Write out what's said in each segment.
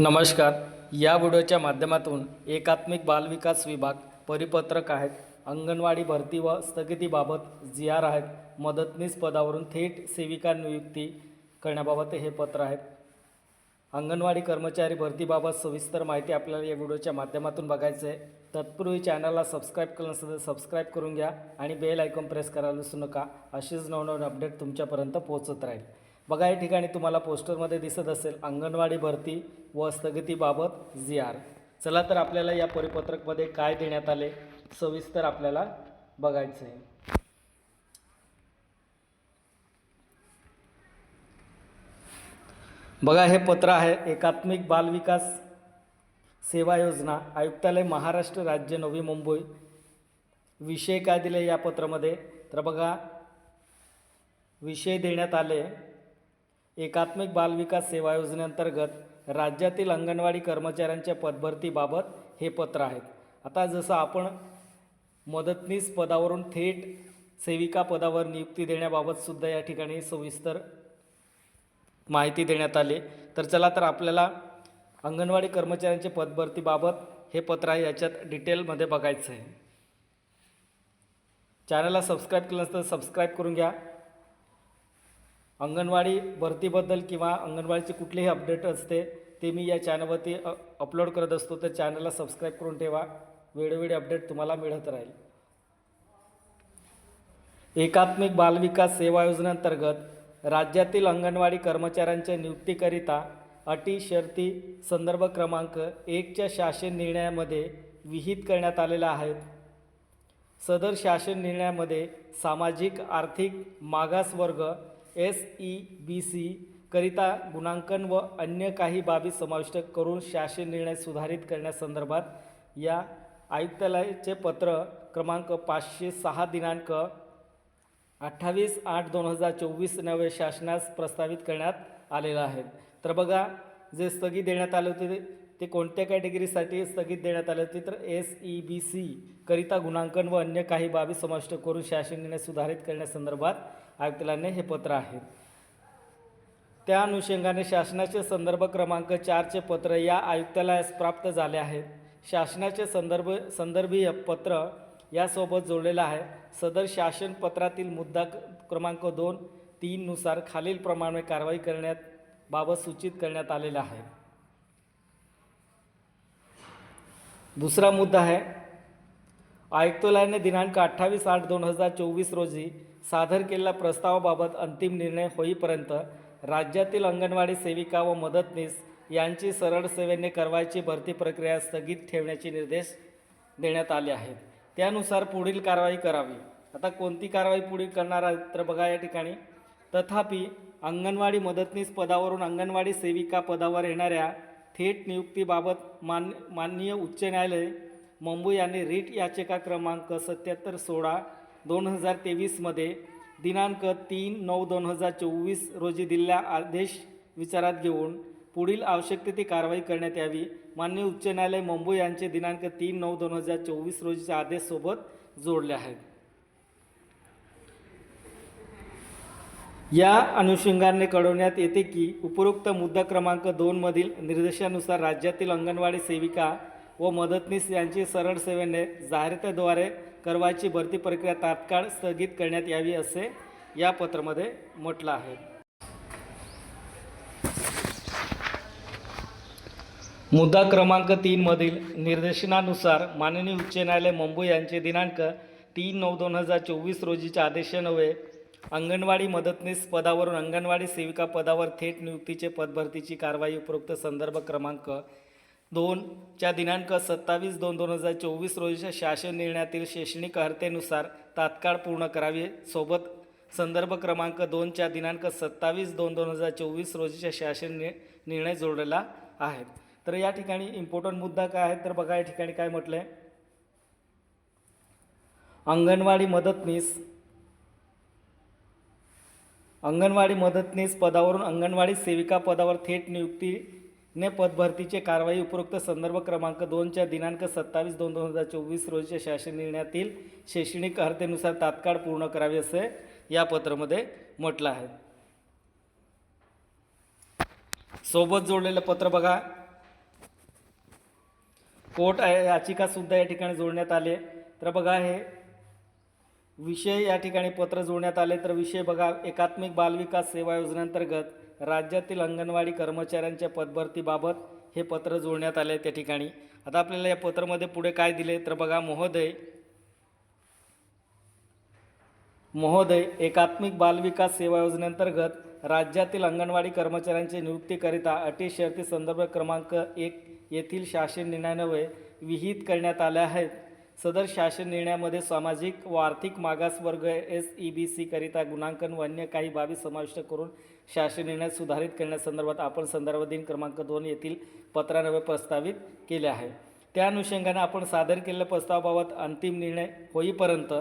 नमस्कार. या व्हिडिओच्या माध्यमातून एकात्मिक बालविकास विभाग परिपत्रक आहेत. अंगणवाडी भरती व स्थगितीबाबत जी आर आहेत. मदतनीस पदावरून थेट सेविका नियुक्ती करण्याबाबत हे पत्र आहेत. अंगणवाडी कर्मचारी भरतीबाबत सविस्तर माहिती आपल्याला या व्हिडिओच्या माध्यमातून बघायचं आहे तत्पूर्वी चॅनलला सबस्क्राईब केलं नसेल तर सबस्क्राईब करून घ्या आणि बेल आयकॉन प्रेस करायला विसरू नका. अशीच नवनवीन अपडेट तुमच्यापर्यंत पोहोचत राहील. बघा या ठिकाणी तुम्हाला पोस्टरमध्ये दिसत असेल अंगणवाडी भरती व स्थगितीबाबत जी आर चला तर आपल्याला या परिपत्रकमध्ये काय देण्यात आले सविस्तर आपल्याला बघायचं आहे बघा हे पत्र आहे एकात्मिक बालविकास सेवा योजना आयुक्तालय महाराष्ट्र राज्य नवी मुंबई. विषय काय दिले या पत्रामध्ये? तर बघा विषय देण्यात आले एकात्मिक बालविकास सेवा योजनेअंतर्गत राज्यातील अंगणवाडी कर्मचाऱ्यांच्या पदभरतीबाबत हे पत्र आहेत. आता जसं आपण मदतनीस पदावरून थेट सेविका पदावर नियुक्ती देण्याबाबतसुद्धा या ठिकाणी सविस्तर माहिती देण्यात आली तर चला तर आपल्याला अंगणवाडी कर्मचाऱ्यांच्या पदभरतीबाबत हे पत्र आहे. याच्यात डिटेलमध्ये बघायचं आहे. चॅनलला सबस्क्राईब केलं नसतं तर सबस्क्राईब करून घ्या. अंगणवाडी भरतीबद्दल किंवा अंगणवाडीचे कुठलेही अपडेट असते ते मी या चॅनलवरती अपलोड करत असतो. तर चॅनलला सबस्क्राईब करून ठेवा. वेळोवेळी अपडेट तुम्हाला मिळत राहील. एकात्मिक बालविकास सेवा योजनेअंतर्गत राज्यातील अंगणवाडी कर्मचाऱ्यांच्या नियुक्तीकरिता अटी शर्ती संदर्भ क्रमांक एकच्या शासन निर्णयामध्ये विहित करण्यात आलेल्या आहेत. सदर शासन निर्णयामध्ये सामाजिक आर्थिक मागास वर्ग एस ई बी सी करिता गुणांकन व अन्य काही बाबी समाविष्ट करून शासन निर्णय सुधारित करण्यासंदर्भात या आयुक्तालयाचे पत्र क्रमांक पाचशे सहा दिनांक अठ्ठावीस आठ दोन हजार चोवीस नवे शासनास प्रस्तावित करण्यात आलेलं आहे. तर बघा जे स्थगित देण्यात आले होते ते- ते कोणत्या कॅटेगरीसाठी स्थगित देण्यात आले होते? तर एस ई बी सी करिता गुणांकन व अन्य काही बाबी समाविष्ट करून शासन निर्णय सुधारित करण्यासंदर्भात आयुक्तालयाने हे पत्र आहे. त्या अनुषंगाने शासनाचे संदर्भ क्रमांक चारचे पत्र या आयुक्तालयास प्राप्त झाले आहे. शासनाचे संदर्भ संदर्भीय पत्र यासोबत जोडलेलं आहे. सदर शासन पत्रातील मुद्दा क्रमांक दोन तीननुसार खालीलप्रमाणे कारवाई करण्यात बाबत सूचित करण्यात आलेला आहे. दुसरा मुद्दा आहे आयुक्तालयाने दिनांक अठ्ठावीस आठ दोन हजार चोवीस रोजी सादर केलेल्या प्रस्तावाबाबत अंतिम निर्णय होईपर्यंत राज्यातील अंगणवाडी सेविका व मदतनीस यांची सरळ सेवेने करवायची भरती प्रक्रिया स्थगित ठेवण्याचे निर्देश देण्यात आले आहेत. त्यानुसार पुढील कारवाई करावी. आता कोणती कारवाई पुढील करणार आहे तर बघा या ठिकाणी. तथापि अंगणवाडी मदतनीस पदावरून अंगणवाडी सेविका पदावर येणाऱ्या थेट नियुक्तीबाबत मान माननीय उच्च न्यायालय मुंबई यांनी रीट याचिका क्रमांक सत्याहत्तर सोळा दोन हजार तेवीसमध्ये दिनांक तीन नऊ दोन हजार चोवीस रोजी दिलेला आदेश विचारात घेऊन पुढील आवश्यक ती कारवाई करण्यात यावी. मान्य उच्च न्यायालय मुंबई यांचे दिनांक तीन नऊ दोन हजार चोवीस रोजीच्या आदेशसोबत जोडले आहेत. या अनुषंगाने कळवण्यात येते की उपरोक्त मुद्दा क्रमांक दोनमधील निर्देशानुसार राज्यातील अंगणवाडी सेविका व मदतनीस यांची सरळ सेवेने जाहिरातीद्वारे करवायची भरती प्रक्रिया तात्काळ स्थगित करण्यात यावी असे या पत्रामध्ये म्हटलं आहे. मुद्दा क्रमांक तीनमधील निर्देशनानुसार माननीय उच्च न्यायालय मुंबई यांचे दिनांक तीन नऊ दोन हजार चोवीस रोजीच्या आदेशान्वये अंगणवाडी मदतनीस पदावरून अंगणवाडी सेविका पदावर थेट नियुक्तीचे पदभरतीची कारवाई उपरोक्त संदर्भ क्रमांक दोनच्या दिनांक सत्तावीस दोन दोन हजार चोवीस रोजीच्या शासन निर्णयातील शैक्षणिक अर्हतेनुसार तात्काळ पूर्ण करावी. सोबत संदर्भ क्रमांक दोनच्या दिनांक सत्तावीस दोन दोन हजार चोवीस रोजीच्या शासन नि निर्णय जोडलेला आहे. तर या ठिकाणी इम्पॉर्टंट मुद्दा काय आहे? तर बघा या ठिकाणी काय म्हटलं आहे अंगणवाडी मदतनीस अंगणवाडी मदतनीस पदावरून अंगणवाडी सेविका पदावर थेट नियुक्ती ने पदभरतीचे कारवाई उपरोक्त संदर्भ क्रमांक दोनच्या दिनांक सत्तावीस दोन दोन हजार चोवीस रोजीच्या शासन निर्णयातील शैक्षणिक अर्हतेनुसार तात्काळ पूर्ण करावे असे या पत्रामध्ये म्हटलं आहे. सोबत जोडलेलं पत्र बघा. कोर्ट याचिकासुद्धा या ठिकाणी जोडण्यात आले तर बघा हे विषय या ठिकाणी पत्र जोडण्यात आले तर विषय बघा. एकात्मिक बालविकास सेवा योजनेअंतर्गत राज्यातील अंगणवाडी कर्मचाऱ्यांच्या पदभरतीबाबत हे पत्र जोडण्यात आले त्या ठिकाणी. आता आपल्याला या पत्रामध्ये पुढे काय दिले तर बघा. महोदय महोदय एकात्मिक बालविकास सेवा योजनेअंतर्गत राज्यातील अंगणवाडी कर्मचाऱ्यांच्या नियुक्तीकरिता अटी शर्ती संदर्भ क्रमांक एक येथील शासन निर्णयान्वये विहित करण्यात आल्या आहेत. सदर शासन निर्णयामध्ये सामाजिक व आर्थिक मागासवर्ग एस ई बी सीकरिता गुणांकन व अन्य काही बाबी समाविष्ट करून शासन निर्णय सुधारित करण्यासंदर्भात आपण संदर्भ दिन क्रमांक दोन येथील पत्रानवे प्रस्तावित केले आहे. त्या अनुषंगाने आपण सादर केलेल्या प्रस्तावाबाबत अंतिम निर्णय होईपर्यंत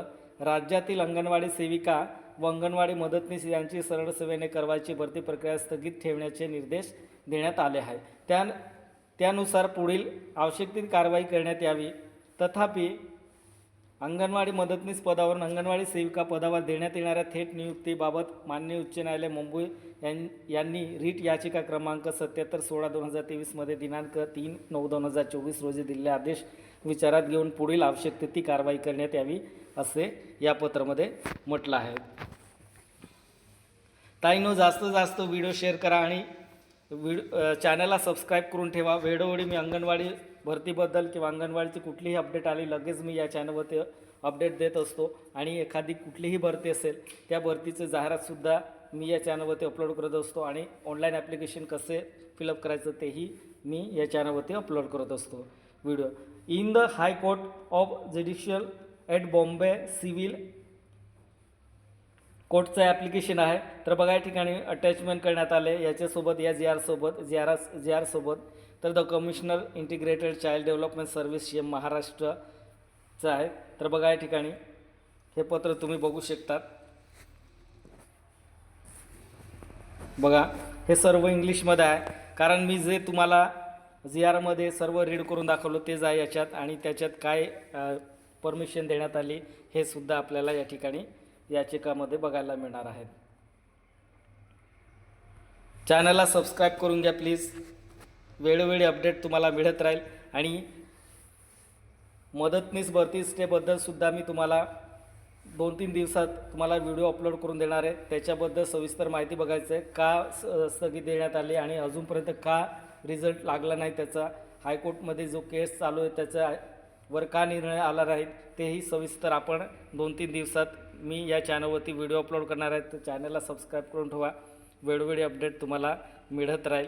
राज्यातील अंगणवाडी सेविका व अंगणवाडी मदतनीस यांची सरळ सेवेने करवायची भरती प्रक्रिया स्थगित ठेवण्याचे निर्देश देण्यात आले आहे त्या त्यानुसार पुढील आवश्यक ती कारवाई करण्यात यावी. तथापि अंगणवाडी मदतनीस पदावरून अंगणवाडी सेविका पदावर देण्यात येणाऱ्या थेट नियुक्तीबाबत माननीय उच्च न्यायालय मुंबई यां यांनी रीट याचिका क्रमांक सत्याहत्तर सोळा दोन हजार तेवीसमध्ये दिनांक तीन नऊ दोन हजार चोवीस रोजी दिलेले आदेश विचारात घेऊन पुढील आवश्यक ती कारवाई करण्यात यावी असे या पत्रामध्ये म्हटलं आहे. ताईनो जास्तीत जास्त व्हिडिओ शेअर करा आणि व्हिडिओ चॅनलला सबस्क्राईब करून ठेवा. वेळोवेळी मी अंगणवाडी भरतीबद्दल किंवा अंगणवाडीची कुठलीही अपडेट आली लगेच मी या चॅनलवरती अपडेट देत असतो. आणि एखादी कुठलीही भरती असेल त्या भरतीचं जाहिरातसुद्धा मी या चॅनलवरती अपलोड करत असतो. आणि ऑनलाईन ॲप्लिकेशन कसे फिलअप करायचं तेही मी या चॅनलवरती अपलोड करत असतो. Video in the high court of judicial at Bombay civil कोर्टचं application आहे. तर बघा या ठिकाणी अटॅचमेंट करण्यात आले याच्यासोबत या जी आरसोबत जी आर जी आरसोबत तर the commissioner integrated child development service हे एम महाराष्ट्रचं आहे. तर बघा या ठिकाणी. हे पत्र तुम्ही बघू शकतात. बघा हे सर्व इंग्लिशमध्ये आहे. कारण मी जे तुम्हाला जी आरमध्ये सर्व रीड करून दाखवलं तेच आहे याच्यात आणि त्याच्यात काय परमिशन देण्यात आली हे सुद्धा आपल्याला या ठिकाणी याचिकामध्ये बघायला मिळणार आहेत चॅनलला सबस्क्राईब करून घ्या प्लीज वेळोवेळी अपडेट तुम्हाला मिळत राहील. आणि मदतनीस भरती स्टेबद्दल सुद्धा मी तुम्हाला दोन तीन दिवसात तुम्हाला व्हिडिओ अपलोड करून देणार आहे. त्याच्याबद्दल सविस्तर माहिती बघायचं आहे का स स्थगित देण्यात आली आणि अजूनपर्यंत का रिझल्ट लागला नाही त्याचा? हायकोर्टमध्ये जो केस चालू आहे त्याचा वर का निर्णय आला नाही तेही सविस्तर आपण दोन तीन दिवसात मी या चॅनलवरती व्हिडिओ अपलोड करणार आहे. तर चॅनलला सबस्क्राईब करून ठेवा. वेळोवेळी अपडेट तुम्हाला मिळत राहील.